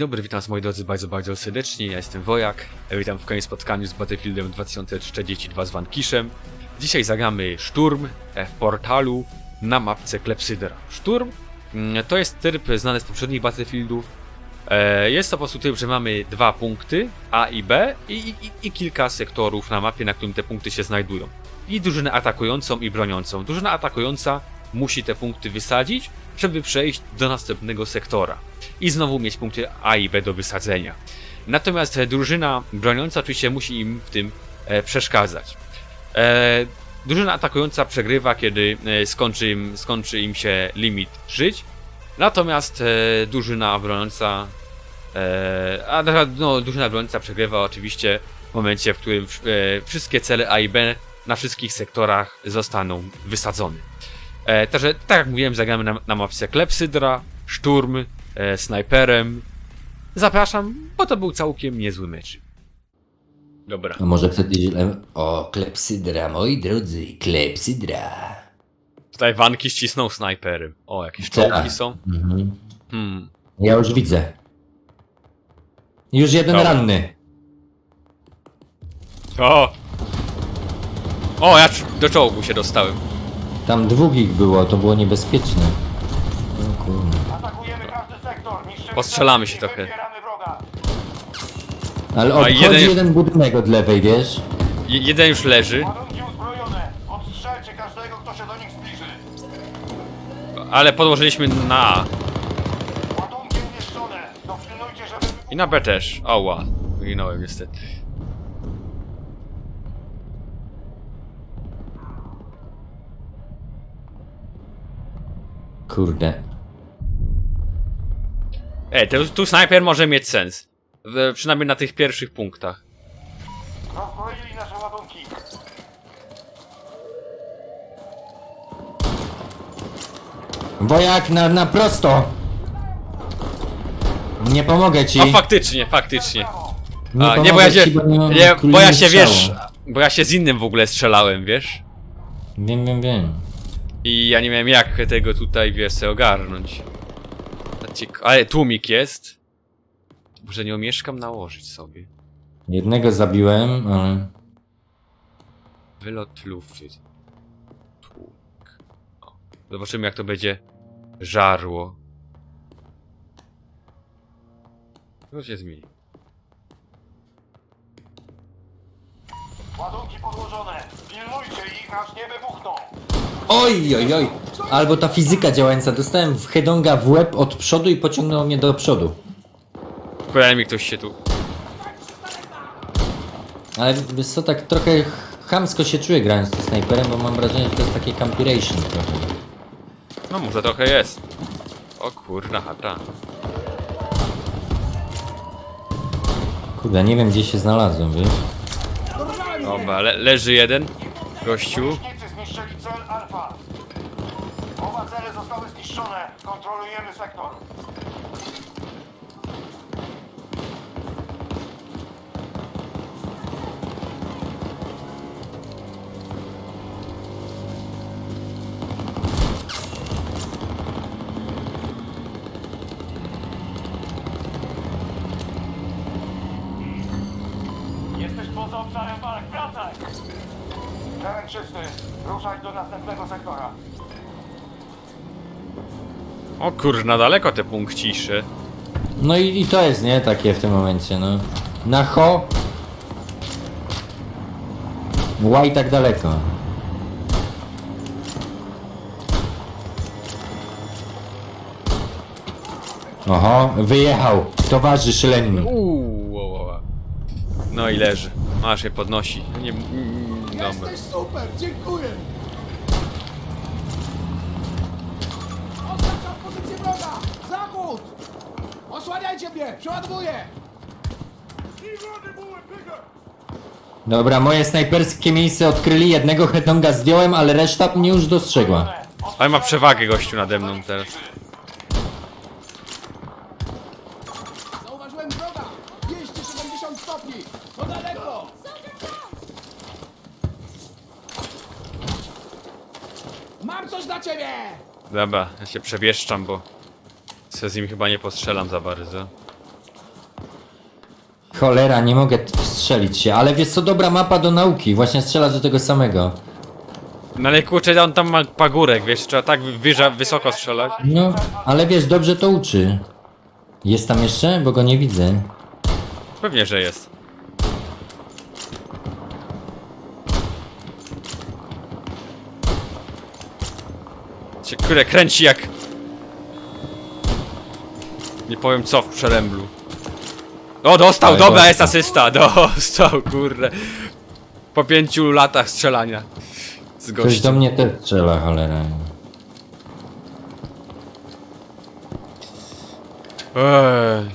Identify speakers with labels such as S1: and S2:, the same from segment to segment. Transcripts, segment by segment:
S1: Dzień dobry, witam was moi drodzy bardzo, bardzo serdecznie, ja jestem Wojak, witam w kolejnym spotkaniu z Battlefieldem 2042 z Vankiszem. Dzisiaj zagramy Szturm w portalu na mapce Klepsydra. Szturm mm, to jest tryb znany z poprzednich Battlefieldów. E, Jest to po prostu tryb, że mamy dwa punkty, A i B i, i, i kilka sektorów na mapie, na którym te punkty się znajdują. I drużynę atakującą i broniącą. Drużyna atakująca musi te punkty wysadzić, żeby przejść do następnego sektora i znowu mieć punkty A i B do wysadzenia. Natomiast e, drużyna broniąca oczywiście musi im w tym e, przeszkadzać. E, drużyna atakująca przegrywa, kiedy skończy, im, skończy im się limit żyć. Natomiast drużyna broniąca a no, drużyna broniąca przegrywa oczywiście w momencie, w którym wszystkie cele A i B na wszystkich sektorach zostaną wysadzone. E, także, tak jak mówiłem, zagramy na, na mapce Klepsydra, Szturm, e, Snajperem. Zapraszam, bo to był całkiem niezły mecz. Dobra.
S2: A może ktoś źle... O, klepsydra, moi drodzy, klepsydra.
S1: Tutaj wanki ścisnął snajperem. O, jakieś
S2: Tak.
S1: czołgi są.
S2: Mhm.
S1: Hmm.
S2: Ja już widzę. Już jeden
S1: Dobra.
S2: ranny.
S1: O! O, ja cz- do czołgu się dostałem.
S2: Tam dwóch ich było, to było niebezpieczne. O kurde.
S3: Atakujemy każdy sektor, niszczymy
S1: Postrzelamy się
S3: cele i
S1: trochę.
S3: wroga.
S2: Ale odchodzi
S1: jeden-
S2: jeden... budynek od lewej, wiesz?
S1: Je- jeden już leży,
S3: Ładunki uzbrojone. Odstrzelcie każdego, kto się do nich zbliży.
S1: ale podłożyliśmy na A.
S3: Ładunki umieszczone. Dopilnujcie, żeby...
S1: I na B też. Oła. Wyginąłem niestety.
S2: Kurde.
S1: Ej, tu, tu snajper może mieć sens. W, przynajmniej na tych pierwszych punktach.
S3: Rozbroili nasze ładunki.
S2: Wojak na, na prosto! Nie pomogę ci.
S1: A faktycznie, faktycznie.
S2: Nie,
S1: A, nie, bo ja się,
S2: ci, bo nie, mam
S1: nie, bo ja się
S2: strzału.
S1: wiesz, bo ja się z innym w ogóle strzelałem, wiesz?
S2: Wiem, wiem, wiem.
S1: I ja nie miałem jak tego tutaj, wiesz, sobie ogarnąć. Ciek- Ale tłumik jest. Może nie omieszkam nałożyć sobie.
S2: Jednego zabiłem, ale...
S1: Wylot lufy. Tłumik. O. Zobaczymy jak to będzie żarło. Co się zmieni?
S3: Ładunki podłożone. Pilnujcie ich, aż nie wybuchną.
S2: Oj, oj, oj. Albo ta fizyka działająca. Dostałem w hedonga w łeb od przodu i pociągnęło mnie do przodu.
S1: Kolejny mi ktoś się tu...
S2: Ale wiesz co, tak trochę chamsko się czuję grając tym snajperem, bo mam wrażenie, że to jest takie campiration trochę.
S1: No może trochę jest. O kurna chata.
S2: Kurde, nie wiem gdzie się znalazłem, wiesz?
S1: Dobra, le leży jeden. Gościu.
S3: Zniszczyli cel Alfa. Oba cele zostały zniszczone. Kontrolujemy sektor. Ruszać do następnego sektora.
S1: O kurna, daleko te punkcisze.
S2: No i, i to jest, nie? Takie w tym momencie, no. Na ho. Łaj tak daleko. Oho, wyjechał. Towarzysz lenny.
S1: Uuu, wo, wo, wo. No i leży. Masz je podnosi. Nie, dobra.
S4: Jesteś super, dziękuję! Oznaczam pozycję wroga! Zachód! Osłaniajcie mnie! Przeładowuję!
S2: Dobra, moje snajperskie miejsce odkryli. Jednego hedonga zdjąłem, ale reszta mnie już dostrzegła.
S1: Ale ma przewagę gościu nade mną teraz.
S4: Zauważyłem wroga! 270 stopni! To daleko! Mam coś dla ciebie!
S1: Dobra, ja się przewieszczam, bo se z nim chyba nie postrzelam za bardzo.
S2: Cholera, nie mogę t- strzelić się, ale wiesz co, dobra mapa do nauki, właśnie strzelasz do tego samego.
S1: No ale kurczę, on tam ma pagórek, wiesz, trzeba tak wyża, wysoko strzelać.
S2: No, ale wiesz, dobrze to uczy. Jest tam jeszcze? Bo go nie widzę.
S1: Pewnie, że jest. Cię kurde kręci jak... Nie powiem co w przeręblu. O, dostał,
S2: Ale
S1: dobra, jest asysta, dostał, kurde. Po pięciu latach strzelania. Z
S2: Ktoś do
S1: gościem.
S2: mnie też strzela, cholera.
S1: Eee,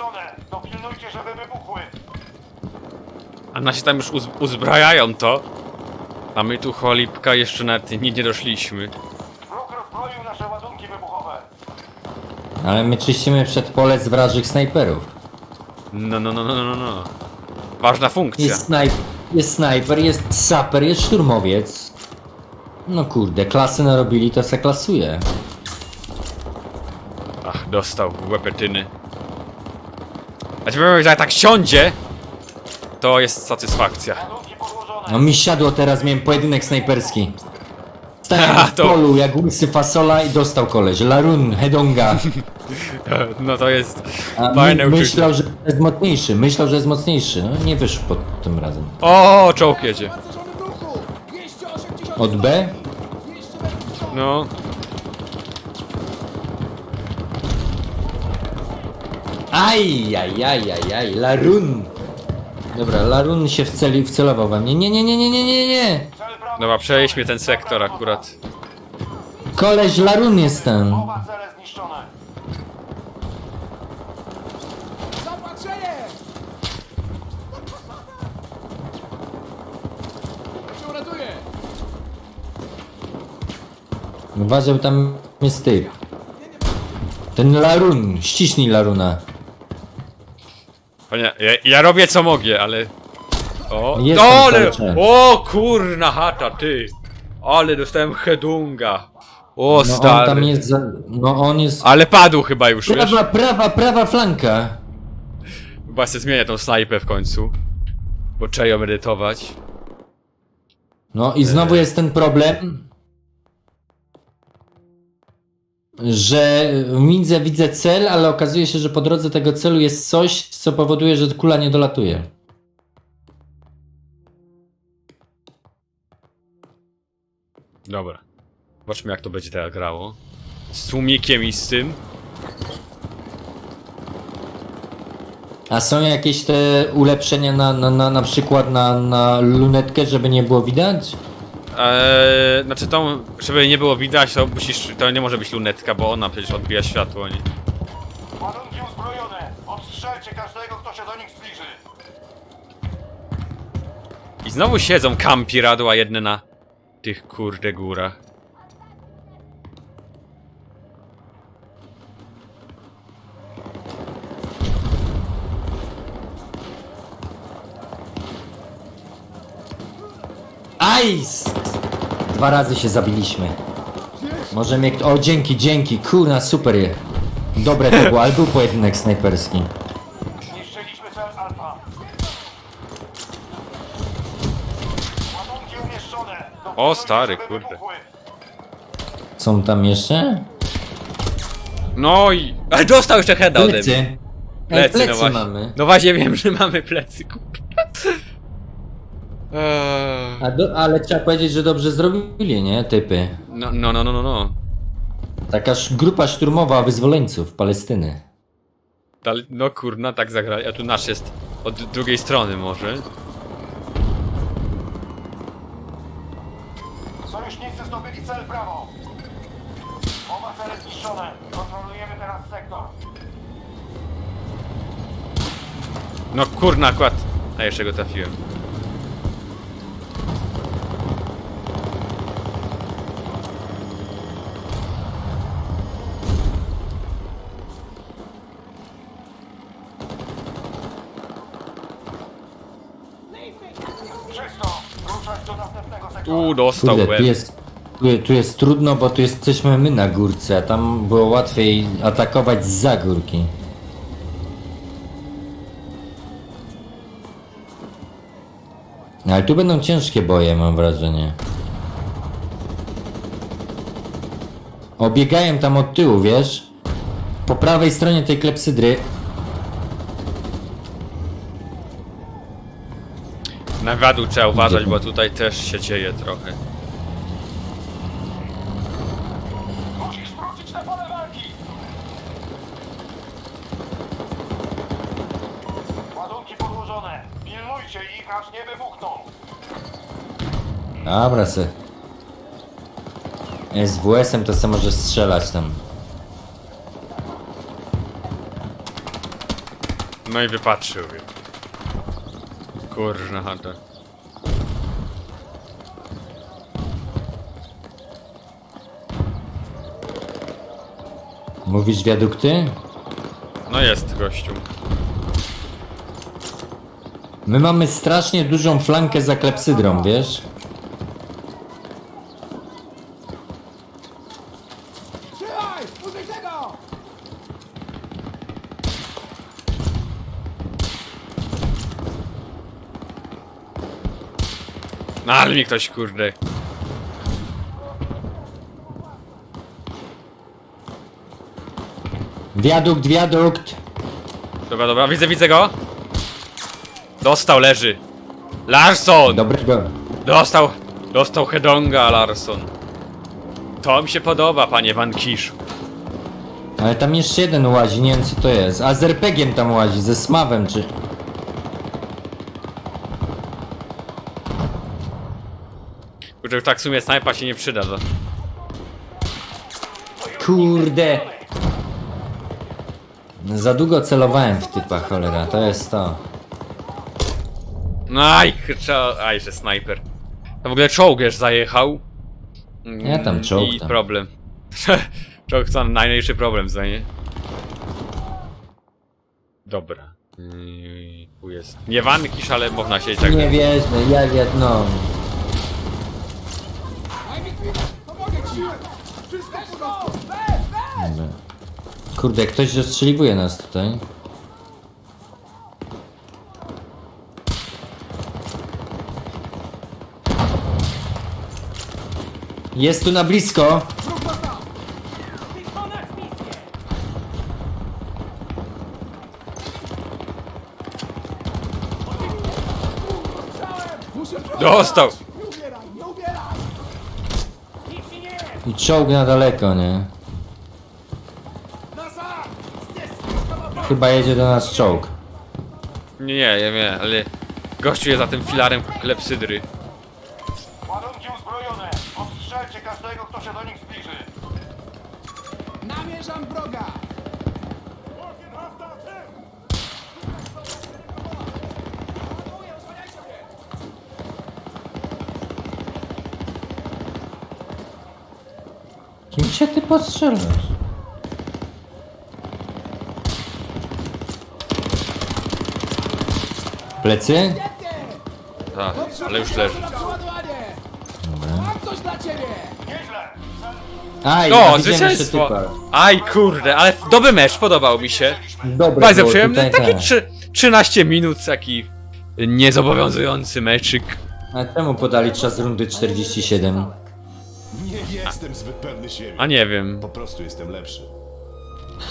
S3: Ładunki umieszczone. Dopilnujcie, żeby wybuchły.
S1: a nasi tam już uz uzbrajają to. A my tu cholipka jeszcze nawet nie, nie doszliśmy.
S3: Wróg rozbroił nasze ładunki wybuchowe.
S2: Ale my czyścimy przed pole z wrażych snajperów.
S1: No, no, no, no, no, no. Ważna funkcja.
S2: Jest, snajp jest snajper, jest saper, jest szturmowiec. No kurde, klasy narobili, to se klasuje.
S1: Ach, dostał łepetyny. A ci powiem, że jak tak siądzie, to jest satysfakcja.
S2: No mi siadło teraz, miałem pojedynek snajperski. Stałem w
S1: to-
S2: polu jak łysy fasola i dostał koleś. Larun, Hedonga.
S1: No to jest
S2: A
S1: fajne
S2: my,
S1: uczucie.
S2: myślał, że jest mocniejszy, myślał, że jest mocniejszy. No nie wyszło pod tym razem.
S1: O, czołg jedzie.
S4: Pancerzony w ruchu! 280
S2: Od B?
S4: 200 metrów stąd!
S1: No.
S2: Aj, aj, aj, aj, aj, Larun. Dobra, Larun się wceli, wcelował we mnie. Nie, nie, nie, nie, nie, nie, nie.
S1: Dobra, przejdźmy ten sektor akurat.
S2: Koleś Larun jest ten.
S3: Oba cele zniszczone.
S4: Zapatrzenie! Ja się uratuję!
S2: Uważaj, bo tam jest typ. Ten Larun, ściśnij Laruna.
S1: Ja, ja robię co mogę, ale... O,
S2: Jest
S1: no,
S2: tam
S1: ale...
S2: cały czas.
S1: O, kurna chata, ty. Ale dostałem hedunga. O,
S2: No on
S1: stary.
S2: tam jest, za, no on jest...
S1: Ale padł chyba już, wiesz?
S2: Prawa, prawa, prawa flanka.
S1: Chyba sobie zmienię tą snajpę w końcu. Bo trzeba ją edytować.
S2: No i znowu jest ten problem, że widzę, widzę cel, ale okazuje się, że po drodze tego celu jest coś, co powoduje, że kula nie dolatuje.
S1: Dobra. Zobaczmy jak to będzie teraz grało. Z tłumikiem i z tym.
S2: A są jakieś te ulepszenia na, na, na, na przykład na, na lunetkę, żeby nie było widać?
S1: Eee, znaczy tą, żeby nie było widać, to musisz, to nie może być lunetka, bo ona przecież odbija światło, nie?
S3: Ładunki uzbrojone. Odstrzelcie każdego, kto się do nich zbliży.
S1: I znowu siedzą kampi radła jedne na tych kurde górach.
S2: Aj! Dwa razy się zabiliśmy. Może mnie... kto- O, dzięki, dzięki, kurna, super je. Dobre to było, ale był pojedynek snajperski.
S3: Zniszczyliśmy cel Alfa. Ładunki umieszczone. Dopilnujcie,
S1: O, stary,
S3: żeby
S1: kurde.
S3: wybuchły.
S2: Są tam jeszcze?
S1: No i... Ale dostał jeszcze heada ode mnie.
S2: Plecy. Ej,
S1: Plecy,
S2: plecy
S1: no właśnie.
S2: mamy.
S1: No właśnie wiem, że mamy plecy, kurwa. Eee,
S2: A do, ale trzeba powiedzieć, że dobrze zrobili, nie? Typy.
S1: No, no, no, no, no, no.
S2: Taka sz- grupa szturmowa wyzwoleńców Palestyny.
S1: Dal- No kurna, tak zagrali, a tu nasz jest od drugiej strony może.
S3: Sojusznicy zdobyli cel prawo. Oba cele zniszczone. Kontrolujemy teraz sektor.
S1: No kurna, akurat... A jeszcze go trafiłem. U, dostał
S2: Kurde,
S1: łeb.
S2: tu jest, tu, tu jest trudno, bo tu jesteśmy my na górce, a tam było łatwiej atakować za górki. No, Ale tu będą ciężkie boje, mam wrażenie. Obiegają tam od tyłu, wiesz? Po prawej stronie tej klepsydry.
S1: Na wiadu trzeba uważać, bo tutaj też się dzieje trochę.
S3: Musisz wrócić na pole walki. Ładunki podłożone. Pilnujcie ich, aż nie wybuchną.
S2: Dobra, se. SWS-em to se może strzelać tam.
S1: No i wypatrzył. mnie. Kurna chata.
S2: Mówisz wiadukty?
S1: No jest gościu.
S2: My mamy strasznie dużą flankę za klepsydrą, wiesz?
S4: Trzymaj! Użyj tego!
S1: No ale mi ktoś kurde.
S2: Wiadukt, wiadukt!
S1: Dobra, dobra, widzę, widzę go. Dostał, leży. Larson!
S2: Dobrego.
S1: Dostał, dostał Hedonga, Larson. To mi się podoba, panie Van.
S2: Ale tam jeszcze jeden łazi, nie wiem co to jest. A z RPG-iem tam łazi, ze smawem czy...
S1: Kurde, tak w sumie snajpa się nie przyda. To.
S2: Kurde! Za długo celowałem w typa, cholera, to jest to.
S1: No aj, cza... aj, że snajper. To w ogóle czołgierz zajechał. Mm,
S2: Nie, tam czołg
S1: I
S2: tam.
S1: problem. czołg to najmniejszy problem, za nie? Dobra. Yy, Tu jest. Nie wankisz, ale można się i tak.
S2: Nie wierzę, ja jedno.
S4: Daj mi chwilę! Pomogę ci! Wszystko w porządku! Weź, weź!
S2: Kurde, ktoś rozstrzeliwuje nas tutaj. Jest tu na blisko.
S4: Dostał!
S2: I czołg na daleko, nie? Chyba jedzie do nas czołg.
S1: Nie, nie, ja wiem, ale. Gościu jest za tym filarem klepsydry.
S3: Ładunki uzbrojone. Ostrzelcie każdego, kto się do nich zbliży.
S4: Namierzam wroga!
S2: Kim się ty postrzelasz? Plecy?
S1: Tak, ale już leży.
S4: Mam coś dla ciebie!
S3: Nieźle.
S2: Aj,
S1: O,
S2: jeszcze
S1: zwycięstwo! Aj, kurde, ale dobry mecz, podobał mi się.
S2: Dobry
S1: Bardzo przyjemny, taki
S2: tak.
S1: trzy, 13 minut, taki niezobowiązujący meczyk.
S2: A czemu podali czas rundy 47?
S5: Nie jestem zbyt pewny siebie.
S1: A nie wiem.
S5: Po prostu jestem lepszy.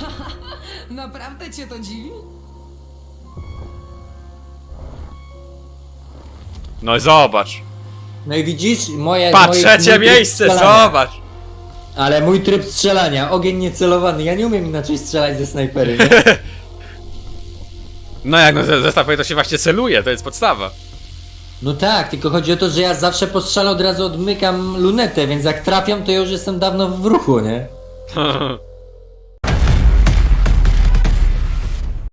S6: Naprawdę cię to dziwi?
S1: No zobacz.
S2: No i widzisz, moje...
S1: Pa,
S2: moje-
S1: trzecie
S2: mój tryb
S1: miejsce,
S2: strzelania.
S1: zobacz.
S2: Ale mój tryb strzelania, ogień niecelowany, ja nie umiem inaczej strzelać ze snajpery, nie?
S1: No jak no ze- zestaw to się właśnie celuje, to jest podstawa.
S2: No tak, tylko chodzi o to, że ja zawsze po strzale od razu odmykam lunetę, więc jak trafiam, to ja już jestem dawno w ruchu, nie?